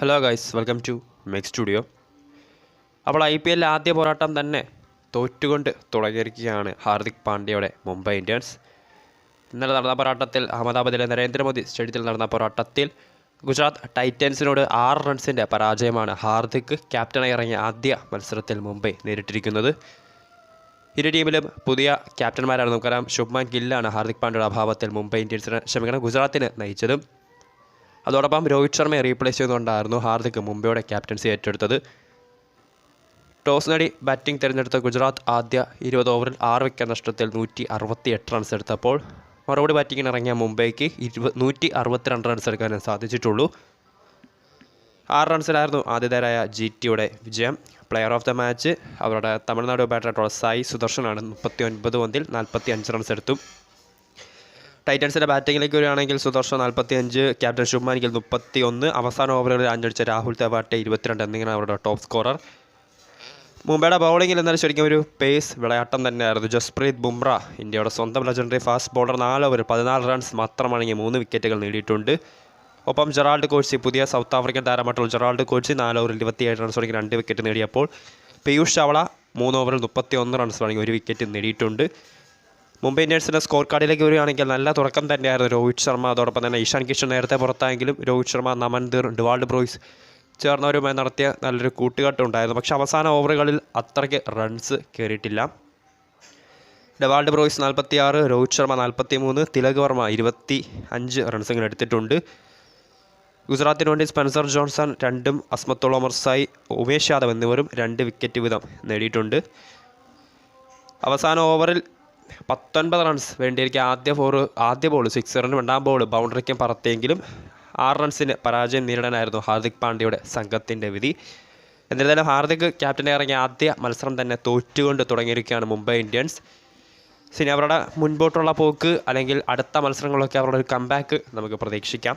Hello guys welcome to mec studio അപ്പോൾ I P എല്ലിൽ ആദ്യ പോരാട്ടം തന്നെ തോറ്റുകൊണ്ട് തുടങ്ങിയിരിക്കുകയാണ് ഹാർദിക് പാണ്ഡ്യയുടെ മുംബൈ ഇന്ത്യൻസ്. ഇന്നലെ നടന്ന പോരാട്ടത്തിൽ അഹമ്മദാബാദിലെ നരേന്ദ്രമോദി സ്റ്റേഡിയത്തിൽ നടന്ന പോരാട്ടത്തിൽ ഗുജറാത്ത് ടൈറ്റൻസിനോട് ആറ് റൺസിന്റെ പരാജയമാണ് ഹാർദിക് ക്യാപ്റ്റനായി ഇറങ്ങിയ ആദ്യ മത്സരത്തിൽ മുംബൈ നേരിട്ടിരിക്കുന്നത്. ഇരു ടീമിലും പുതിയ ക്യാപ്റ്റന്മാരാണ് നമുക്കറിയാം ശുഭ്മാൻ ഗില്ലാണ് ഹാർദിക് പാണ്ഡ്യയുടെ അഭാവത്തിൽ മുംബൈ ഇന്ത്യൻസിന് ക്ഷമിക്കണം ഗുജറാത്തിന് നയിച്ചതും. അതോടൊപ്പം രോഹിത് ശർമ്മയെ റീപ്ലേസ് ചെയ്തുകൊണ്ടായിരുന്നു ഹാർദിക് മുംബൈയുടെ ക്യാപ്റ്റൻസി ഏറ്റെടുത്തത്. ടോസ് നേടി ബാറ്റിംഗ് തിരഞ്ഞെടുത്ത ഗുജറാത്ത് ആദ്യ ഇരുപത് ഓവറിൽ ആറ് വിക്കറ്റ് നഷ്ടത്തിൽ നൂറ്റി അറുപത്തി എട്ട് റൺസ് എടുത്തപ്പോൾ മറുപടി ബാറ്റിങ്ങിന് ഇറങ്ങിയ മുംബൈക്ക് ഇരുപത് നൂറ്റി അറുപത്തിരണ്ട് റൺസ് എടുക്കാനേ സാധിച്ചിട്ടുള്ളൂ. ആറ് റൺസിലായിരുന്നു ആതിഥേയരായ ജി ടിയുടെ വിജയം. പ്ലെയർ ഓഫ് ദ മാച്ച് അവരുടെ തമിഴ്നാട് ബാറ്ററായിട്ടുള്ള സായി സുദർശനാണ് മുപ്പത്തി ഒൻപത് പന്തിൽ നാൽപ്പത്തി അഞ്ച് റൺസ് എടുത്തു. ടൈറ്റൻസിന്റെ ബാറ്റിങ്ങിലേക്ക് വരികയാണെങ്കിൽ സുദർശൻ നാൽപ്പത്തി അഞ്ച് ക്യാപ്റ്റൻ ശുഭ്മാനിക്കൽ മുപ്പത്തി ഒന്ന് അവസാന ഓവറുകളിൽ അഞ്ചടിച്ച രാഹുൽ തെവാട്ടെ ഇരുപത്തിരണ്ട് എന്നിങ്ങനെ അവരുടെ ടോപ്പ് സ്കോറർ. മുംബൈയുടെ ബൗളിങ്ങിൽ എന്നാലും ശരിക്കും ഒരു പേസ് വിളയാട്ടം തന്നെയായിരുന്നു. ജസ്പ്രീത് ബുംറ ഇന്ത്യയുടെ സ്വന്തം ലെജൻഡറി ഫാസ്റ്റ് ബോളർ നാല് ഓവർ പതിനാല് റൺസ് മാത്രമടങ്ങിയ മൂന്ന് വിക്കറ്റുകൾ നേടിയിട്ടുണ്ട്. ഒപ്പം ജെറാൾഡ് കോഴ്സി പുതിയ സൗത്ത് ആഫ്രിക്കൻ താരമായിട്ടുള്ള ജെറാൾഡ് കോഴ്സി നാല് ഓവറിൽ ഇരുപത്തിയേഴ് റൺസ് തുടങ്ങി രണ്ട് വിക്കറ്റ് നേടിയപ്പോൾ. പീയൂഷ് ചവള മൂന്ന് ഓവറിൽ മുപ്പത്തി ഒന്ന് റൺസ് തുടങ്ങി ഒരു വിക്കറ്റ് നേടിയിട്ടുണ്ട്. മുംബൈ ഇന്ത്യൻസിന്റെ സ്കോർ കാർഡിലേക്ക് വരികയാണെങ്കിൽ നല്ല തുടക്കം തന്നെയായിരുന്നു രോഹിത് ശർമ്മ. അതോടൊപ്പം തന്നെ ഇഷാൻ കിഷൻ നേരത്തെ പുറത്തായെങ്കിലും രോഹിത് ശർമ്മ നമൻദീർ ഡിവാൾഡ് ബ്രോയ്സ് ചേർന്നവരുമായി നടത്തിയ നല്ലൊരു കൂട്ടുകെട്ട് ഉണ്ടായിരുന്നു. പക്ഷേ അവസാന ഓവറുകളിൽ അത്രയ്ക്ക് റൺസ് കയറിയിട്ടില്ല. ഡെവാൾഡ് ബ്രോയ്സ് നാൽപ്പത്തി ആറ് രോഹിത് ശർമ്മ നാൽപ്പത്തി മൂന്ന് തിലക് വർമ്മ ഇരുപത്തി അഞ്ച് റൺസുകൾ എടുത്തിട്ടുണ്ട്. ഗുജറാത്തിന് വേണ്ടി സ്പെൻസർ ജോൺസൺ രണ്ടും അസ്മത്തുള്ള ഒമർസായി ഉമേഷ് യാദവ് എന്നിവരും രണ്ട് വിക്കറ്റ് വീതം നേടിയിട്ടുണ്ട്. അവസാന ഓവറിൽ പത്തൊൻപത് റൺസ് വേണ്ടിയിരിക്കും ആദ്യ ഫോർ ആദ്യ ബോൾ സിക്സറിന് രണ്ടാം ബോൾ ബൗണ്ടറിക്കും പറത്തിയെങ്കിലും ആറ് റൺസിന് പരാജയം നേരിടാനായിരുന്നു ഹാർദിക് പാണ്ഡ്യയുടെ സംഘത്തിന്റെ വിധി. എന്നിരുന്നാലും ഹാർദിക് ക്യാപ്റ്റനെ ഇറങ്ങിയ ആദ്യ മത്സരം തന്നെ തോറ്റുകൊണ്ട് തുടങ്ങിയിരിക്കുകയാണ് മുംബൈ ഇന്ത്യൻസ്. ഇനി അവരുടെ മുൻപോട്ടുള്ള പോക്ക് അല്ലെങ്കിൽ അടുത്ത മത്സരങ്ങളൊക്കെ അവരുടെ ഒരു കംബാക്ക് നമുക്ക് പ്രതീക്ഷിക്കാം.